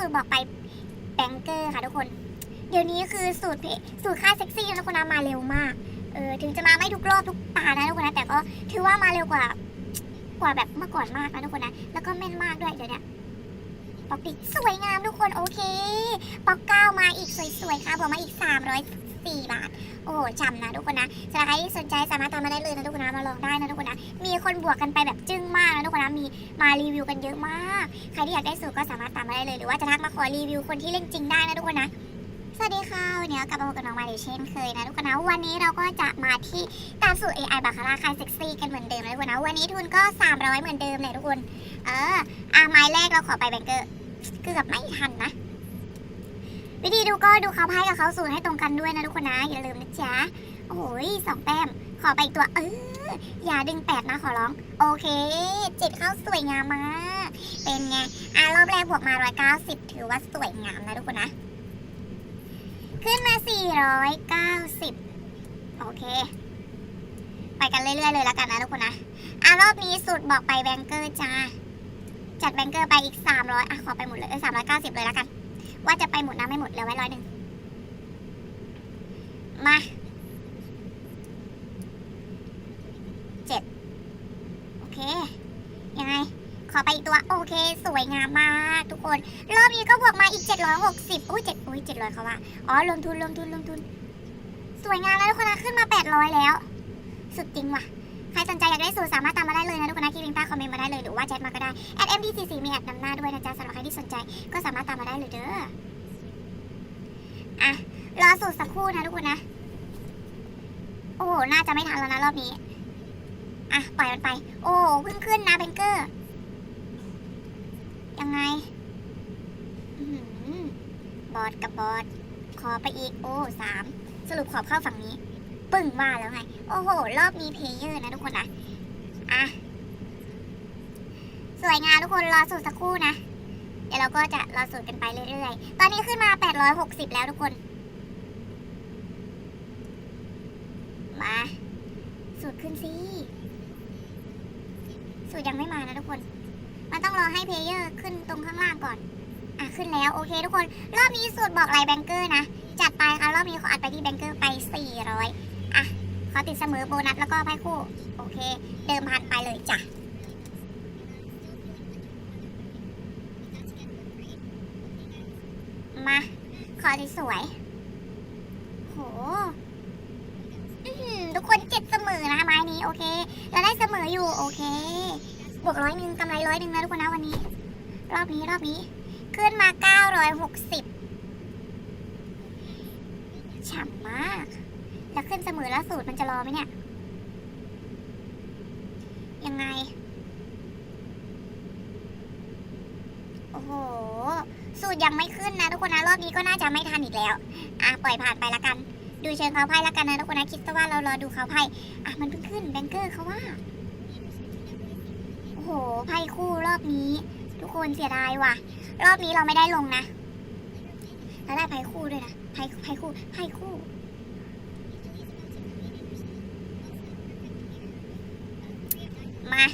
สูตรบอกไปแบงเกอร์ค่ะทุกคน เดี๋ยวนี้คือสูตรเพสูตรค่ายเซ็กซี่นะทุกคนนะมาเร็วมาก เออถึงจะมาไม่ทุกรอบทุกตานะทุกคนนะแต่ก็ถือว่ามาเร็วกว่ากว่าแบบเมื่อก่อนมากนะทุกคนนะ แล้วก็แม่นมากด้วยเดี๋ยวนี้ยปอกปิดสวยงามทุกคนโอเค ปอกเก้ามาอีกสวยๆค่ะผมมาอีก 4 บาท โอ้โหจำนะทุกคนนะสำหรับใครที่สนใจสามารถตามมาได้เลยนะทุกคนนะ มาลองได้นะทุกคนนะ มีคนบวกกันไปแบบจึ้งมากนะทุกคนนะ มีมารีวิวกันเยอะมาก ใครที่อยากได้สูตรก็สามารถตามมาได้เลย หรือว่าจะทักมาขอรีวิวคนที่เล่นจริงได้นะทุกคนนะสวัสดีค่ะ วันนี้กลับมาพบกับน้องมาเดเช่นเคยนะทุกคนนะ วันนี้เราก็จะมาที่ตามสูตร AI บาคาร่าคายเซ็กซี่กันเหมือนเดิมนะทุกคนนะ วันนี้ทุนก็ 300 เหมือนเดิมเลยทุกคน เอออะไม้แรกเราขอไปแบงเกอร์ เกือบไม่ทันนะ วิธีดูก็ดูเขาไพ่กับเขาสูตรให้ตรงกันด้วยนะทุกคนนะ อย่าลืมนะจ๊ะโอ้ยสองแต้มขอไปอีกตัวเอออย่าดึงแปดนะขอร้อง โอเคเจ็ดเข้าสวยงามมากเป็นไงอะรอบแรกบวกมา190ถือว่าสวยงามนะทุกคนนะ ขึ้นมา490โอเค ไปกันเรื่อยๆเลยแล้วกันนะทุกคนนะอะรอบนี้สูตรบอกไปแบงเกอร์จ้าจัดแบงเกอร์ไปอีก300อะขอไปหมดเลยสามร้อยเออ390เลยแล้วกัน ว่าจะไปหมดนะไม่หมดเหลือไว้ร้อยหนึ่งมาเจ็ดโอเค ยังไง ขอไปอีกตัว โอเค สวยงามมากทุกคน รอบนี้ก็บวกมาอีก 760 อุ้ยเจ็ดอุ้ย700เขาว่า อ๋อลงทุนลงทุนลงทุน สวยงามแล้วทุกคนนะขึ้นมา 800 แล้ว สุดจริงว่ะ ใครสนใจอยากได้สูตรสามารถตามมาได้เลยนะทุกคนนะคลิปลิงต้คอมเมนต์มาได้เลยหรือว่าแชทมาก็ได้แอด MD44 มีแอดนำหน้าด้วยนะจ๊ะสำหรับใครที่สนใจก็สามารถตามมาได้เลยเด้ออะรอสูตรสักครู่นะทุกคนนะ โอ้โหน่าจะไม่ทันแล้วนะรอบนี้อะปล่อยมันไป โอ้เพิ่งขึ้นนะเบงเกอร์ ยังไงอบอดกับบอดขอไปอีก โอ้สามสรุปขอบเข้าฝั่งนี้ ปึ้งมาแล้วไง โอ้โห รอบนี้เพลเยอร์นะทุกคนนะ อะ สวยงามทุกคนรอสูตรสักครู่นะ เดี๋ยวเราก็จะรอสูตรกันไปเรื่อยๆ ตอนนี้ขึ้นมา 860 แล้วทุกคน มา สูตรขึ้นสิสูตรยังไม่มานะทุกคน มันต้องรอให้เพลเยอร์ขึ้นตรงข้างล่างก่อน อะ ขึ้นแล้ว โอเค ทุกคน รอบนี้สูตรบอกลายแบงเกอร์นะจัดไปค่ะรอบนี้ขออัดไปที่แบงเกอร์ไป 400 อะขอติดเสมอโบนัสแล้วก็ไพ่คู่ โอเค เดิมพันไปเลยจ้ะมาขอสวยโหทุกคนเจ็ดเสมอนะไม้นี้ โอเค เราได้เสมออยู่ โอเค บวกร้อยหนึ่งกำไรร้อยหนึ่งนะทุกคนนะวันนี้ รอบนี้รอบนี้ ขึ้นมาเก้าร้อยหกสิบฉ่ำมาก แล้วขึ้นเสมอแล้วสูตรมันจะรอไหมเนี่ย ยังไง โอ้โห สูตรยังไม่ขึ้นนะทุกคนนะ รอบนี้ก็น่าจะไม่ทันอีกแล้ว อะ ปล่อยผ่านไปละกัน ดูเชิงเขาไพ่ละกันนะทุกคนนะ คิดซะว่าเรารอดูเขาไพ่ อะ มันเพิ่งขึ้นแบงเกอร์เขาว่า โอ้โห ไพ่คู่รอบนี้ ทุกคนเสียดายว่ะ รอบนี้เราไม่ได้ลงนะ แล้วได้ไพ่คู่ด้วยนะ ไพ่ไพ่คู่ ไพ่คู่ มา